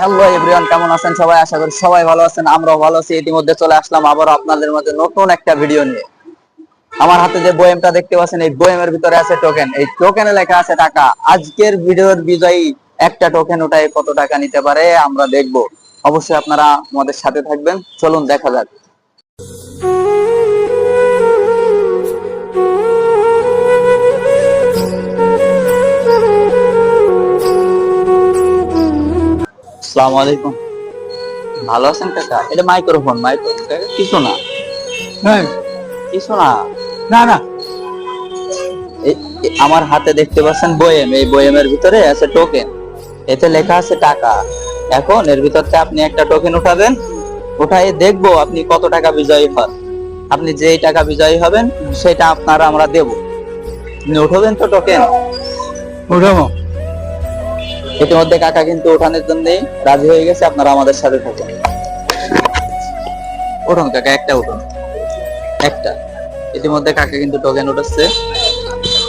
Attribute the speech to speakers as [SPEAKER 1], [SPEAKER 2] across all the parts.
[SPEAKER 1] Hello everyone কেমন আছেন? সবাই আশা করি সবাই ভালো আছেন, আমরাও ভালো আছি। ইতিমধ্যে চলে আসলাম আবারও আপনাদের মধ্যে নতুন একটা ভিডিও নিয়ে। আমার হাতে যে বয়েমটা দেখতে পাচ্ছেন, এই বয়েমের ভিতরে আছে টোকেন এই টোকেনে লেখা আছে টাকা। আজকের ভিডিওর বিজয়ী একটা টোকেন ওটাই কত টাকা নিতে পারে আমরা দেখব। অবশ্যই আপনারা আমাদের সাথে থাকবেন। চলুন, দেখা যাক। আসসালামু আলাইকুম। ভালো আছেন কাকা? এটা মাইক্রোফোন মাইক্রোফোন কাকা কিছু না।
[SPEAKER 2] হ্যাঁ।
[SPEAKER 1] কিছু না।
[SPEAKER 2] না না।
[SPEAKER 1] আমার হাতে দেখতে পাচ্ছেন বয়েম এই বয়েমের ভিতরে আছে টোকেন এতে লেখা আছে টাকা। এখন এর ভিতরতে আপনি একটা টোকেন উঠাবেন। উঠাই দেখব আপনি কত টাকা বিজয়ী হন। আপনি যেই টাকা বিজয়ী হবেন সেটা আপনারা আমরা দেব। উঠবেন তো টোকেন
[SPEAKER 2] উঠাবো।
[SPEAKER 1] ইতিমধ্যে কাকা কিন্তু ওঠানোর জন্য রাজি হয়ে গেছে, আপনারা আমাদের সাথে থাকুন। উঠুন কাকা, একটা উঠুন। একটা। ইতিমধ্যে কাকা কিন্তু টোকেন উঠাচ্ছে।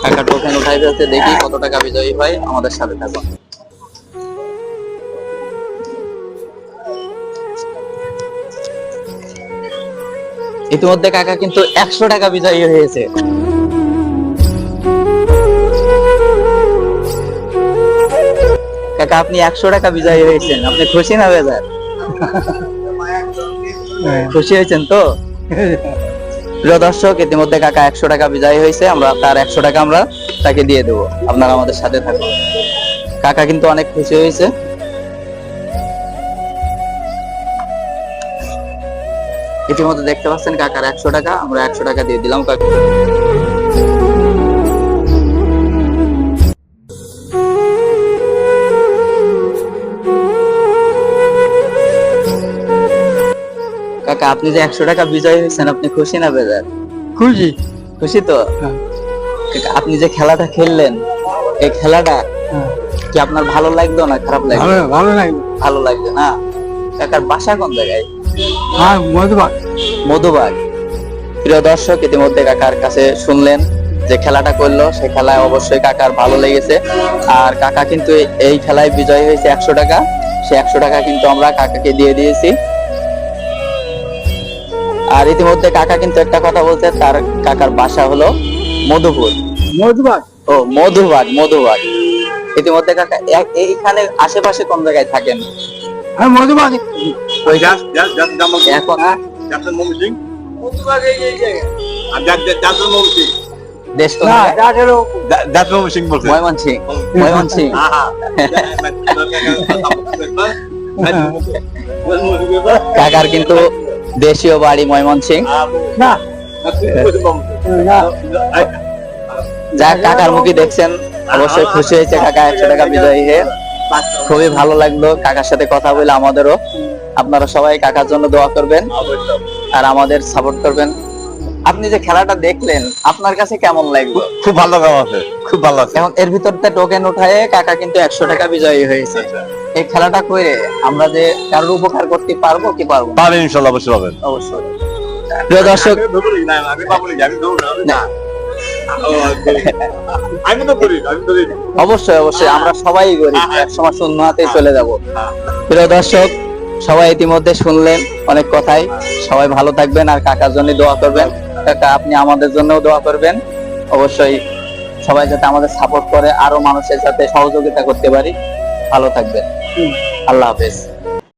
[SPEAKER 1] কাকা টোকেন উঠাই ফেলছে, দেখি কত টাকা বিজয়ী হয়, আমাদের সাথে থাকুন। ইতিমধ্যে কাকা কিন্তু একশো টাকা বিজয়ী হয়েছে। কাকা, আপনি একশো টাকা বিজয়ী হয়েছেন। আপনি খুশি না বেজার? খুশি হয়েছেন তো? প্রিয় দর্শক, ইতিমধ্যে কাকা একশো টাকা বিজয়ী হয়েছে। আমরা তার একশো টাকা আমরা তাকে দিয়ে দেবো। আপনারা আমাদের সাথে থাকুন। কাকা কিন্তু অনেক খুশি হয়েছে। ইতিমধ্যে দেখতে পাচ্ছেন কাকার একশো টাকা, আমরা একশো টাকা দিয়ে দিলাম কাকা। কাকা আপনি যে একশো টাকা বিজয়ী হয়েছেন আপনি খুশি না বেজার?
[SPEAKER 2] খুশি।
[SPEAKER 1] খুশি তো?
[SPEAKER 2] হ্যাঁ,
[SPEAKER 1] আপনি যে খেলাটা খেললেন এই খেলাটা
[SPEAKER 2] হ্যাঁ।
[SPEAKER 1] কি আপনার ভালো লাগল না খারাপ লাগল?
[SPEAKER 2] ভালো লাগবে
[SPEAKER 1] ভালো লাগবে না? কাকার বাসা কোন জায়গায়?
[SPEAKER 2] হ্যাঁ মধুবাগ।
[SPEAKER 1] মধুবাগ। প্রিয় দর্শক ইতিমধ্যে কাকার কাছে শুনলেন যে খেলাটা করল। সেই খেলায় অবশ্যই কাকার ভালো লেগেছে। আর কাকা কিন্তু এই- খেলায় বিজয় হয়েছে একশো টাকা। সে একশো টাকা কিন্তু আমরা কাকাকে দিয়ে দিয়েছি। আর ইতিমধ্যে কাকা কিন্তু একটা কথা বলতে তার কাকার বাসা হলো মধুপুর
[SPEAKER 2] মধুবাগ
[SPEAKER 1] ও মধুবাগ মধুবাগ ইতিমধ্যে কাকা এইখানে আশেপাশে কোন জায়গায় থাকেন
[SPEAKER 2] হ্যাঁ মধুবাগ
[SPEAKER 1] ওই এখন দেশ। ময়মনসিং ময়মনসিং কাকার কিন্তু দেশীয় বাড়ি ময়মনসিং
[SPEAKER 2] না।
[SPEAKER 1] যা কাকার মুখে দেখছেন অবশ্যই খুশি হয়েছে কাকা একশো টাকা বিজয়ী হয়ে। খুবই ভালো লাগল কাকার সাথে কথা বলে আমাদেরও। আপনারা সবাই কাকার জন্য দোয়া করবেন আর আমাদের সাপোর্ট করবেন। আপনি যে খেলাটা দেখলেন আপনার কাছে কেমন লাগল?
[SPEAKER 3] খুব ভালো আছে খুব ভালো
[SPEAKER 1] এখন এর ভিতরতে টোকেন উঠায় কাকা কিন্তু একশো টাকা বিজয়ী হয়েছে। এই খেলাটা করে আমরা যে কারোর উপকার করতে পারব কি পারব?
[SPEAKER 3] পাবেন ইনশাল্লাহ অবশ্যই পাবেন
[SPEAKER 1] অবশ্যই। প্রিয় দর্শক
[SPEAKER 3] আমি না, তো করি আমি তো
[SPEAKER 1] অবশ্যই অবশ্যই আমরা সবাই শূন্য হাতে চলে যাব। প্রিয় দর্শক সবাই ইতিমধ্যে শুনলেন অনেক কথাই। সবাই ভালো থাকবেন আর কাকার জন্য দোয়া করবেন। কাকা আপনি আমাদের জন্যও দোয়া করবেন। অবশ্যই সবাই যাতে আমাদের সাপোর্ট করে আরও মানুষের সাথে সহযোগিতা করতে পারি। ভালো থাকবেন। আল্লাহ হাফেজ